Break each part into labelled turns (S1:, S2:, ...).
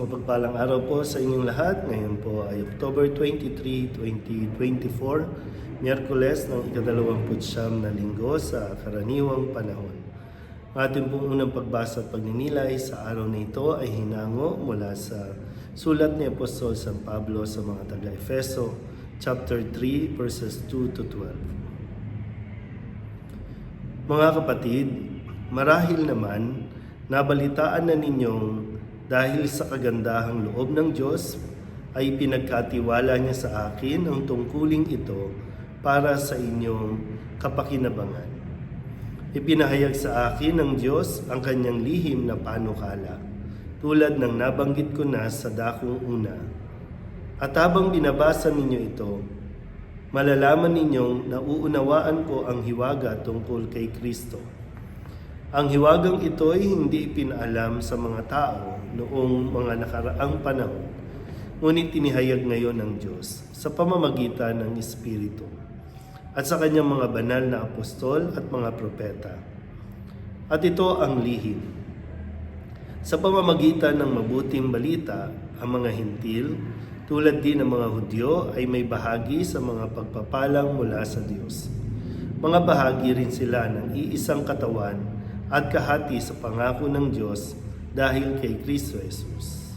S1: Mapagpalang araw po sa inyong lahat. Ngayon po ay October 23, 2024, Miyerkules ng ikadalawamput siyam na linggo sa karaniwang panahon. Ang ating pong unang pagbasa at pagninilay sa araw na ito ay hinango mula sa sulat ni Apostol San Pablo sa mga taga-Efeso, chapter 3, verses 2 to 12. Mga kapatid, marahil naman, nabalitaan na ninyong dahil sa kagandahang loob ng Diyos, ay pinagkatiwala niya sa akin ang tungkuling ito para sa inyong kapakinabangan. Ipinahayag sa akin ng Diyos ang kanyang lihim na panukala, tulad ng nabanggit ko na sa dakong una. At habang binabasa ninyo ito, malalaman ninyong nauunawaan ko ang hiwaga tungkol kay Kristo. Ang hiwagang ito ay hindi ipinaalam sa mga tao noong mga nakaraang panahon, ngunit tinihayag ngayon ng Diyos sa pamamagitan ng Espiritu at sa kanyang mga banal na apostol at mga propeta. At ito ang lihim. Sa pamamagitan ng mabuting balita, ang mga hintil, tulad din ng mga Hudyo, ay may bahagi sa mga pagpapalang mula sa Diyos. Mga bahagi rin sila ng iisang katawan at kahati sa pangako ng Diyos dahil kay Kristo Jesus.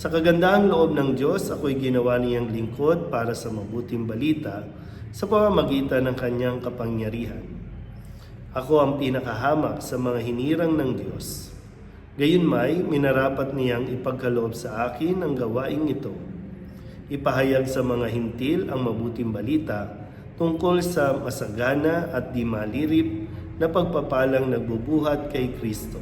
S1: Sa kagandahang loob ng Diyos, ako'y ginawa niyang lingkod para sa mabuting balita sa pamamagitan ng kanyang kapangyarihan. Ako ang pinakahamak sa mga hinirang ng Diyos. Gayunmay, minarapat niyang ipagkaloob sa akin ang gawaing ito. Ipahayag sa mga hintil ang mabuting balita tungkol sa masagana at di malirip na pagpapalang nagbubuhat kay Kristo.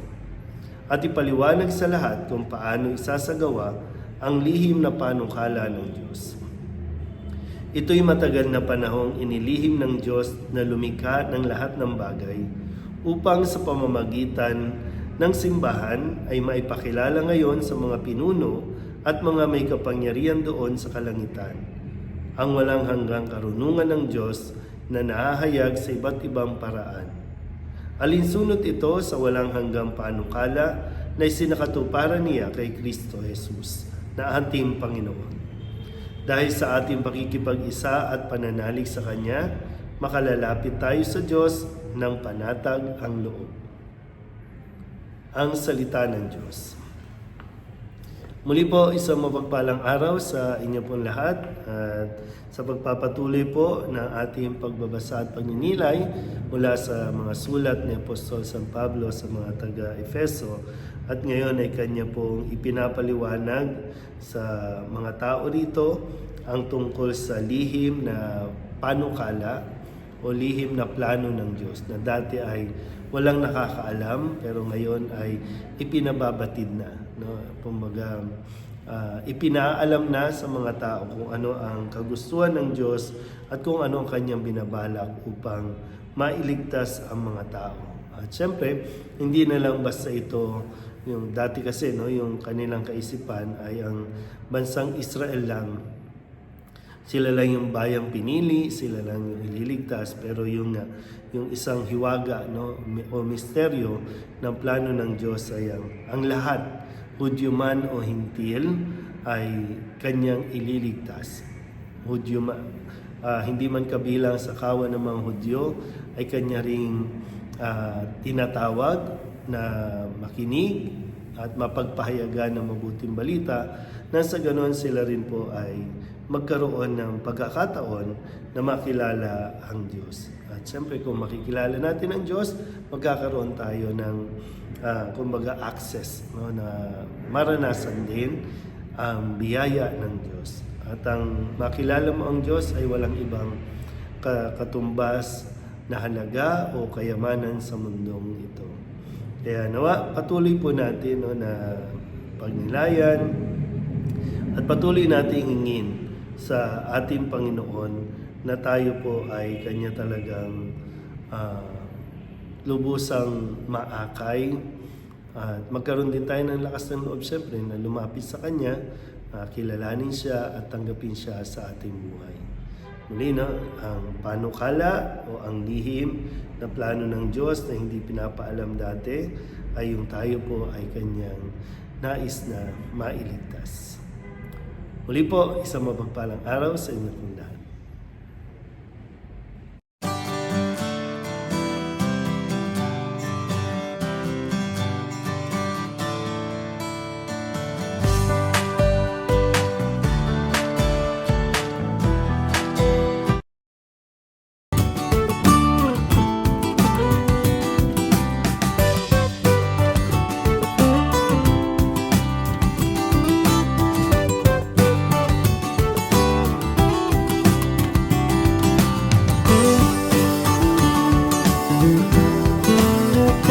S1: At ipaliwanag sa lahat kung paano isasagawa ang lihim na panukala ng Diyos. Ito'y matagal na panahong inilihim ng Diyos na lumikha ng lahat ng bagay upang sa pamamagitan ng simbahan ay maipakilala ngayon sa mga pinuno at mga may kapangyarihan doon sa kalangitan ang walang hanggang karunungan ng Diyos na nahahayag sa iba't ibang paraan. Alinsunod ito sa walang hanggang panukala na isinakatuparan niya kay Kristo Jesus na ating Panginoon. Dahil sa ating pakikipag-isa at pananalig sa Kanya, makalalapit tayo sa Diyos ng panatag ang loob. Ang Salita ng Diyos. Muli po, isang mapagpalang araw sa inyo pong lahat at sa pagpapatuloy po ng ating pagbabasa at pagninilay mula sa mga sulat ni Apostol San Pablo sa mga taga-Efeso. At ngayon ay kanya pong ipinapaliwanag sa mga tao rito ang tungkol sa lihim na panukala o lihim na plano ng Diyos na dati ay walang nakakaalam pero ngayon ay ipinababatid na no? Kumbaga uh, ipinaalam na sa mga tao kung ano ang kagustuhan ng Diyos at kung ano ang kanyang binabalak upang mailigtas ang mga tao. At syempre hindi na lang basta ito yung dati kasi no yung kanilang kaisipan ay ang bansang Israel lang. Sila lang yung bayang pinili, sila lang yung ililigtas, pero yung yung isang hiwaga no o misteryo ng plano ng Diyos ay ang, ang lahat, Hudyo man o Hintil, ay kanyang ililigtas. Hudyo man, uh, hindi man kabilang sa kawan ng mga Hudyo, ay kanya ring uh, tinatawag na makinig at mapagpahayagan ng mabuting balita na sa ganoon sila rin po ay magkaroon ng pagkakataon na makilala ang Diyos. At siyempre kung makikilala natin ang Diyos, magkakaroon tayo ng uh, kumbaga access no, na maranasan din ang biyaya ng Diyos. At ang makilala mo ang Diyos ay walang ibang katumbas na halaga o kayamanan sa mundong ito. Kaya nawa, patuloy po natin no, na pagnilayan at patuloy nating hingin sa ating Panginoon na tayo po ay Kanya talagang uh, lubusang maakay at magkaroon din tayo ng lakas ng loob siyempre na lumapit sa Kanya, uh, kilalanin siya at tanggapin siya sa ating buhay. Muli na, ang panukala o ang lihim na plano ng Diyos na hindi pinapaalam dati ay yung tayo po ay Kanyang nais na mailigtas. Muli po, isang mapagpalang araw sa inyo pong lahat.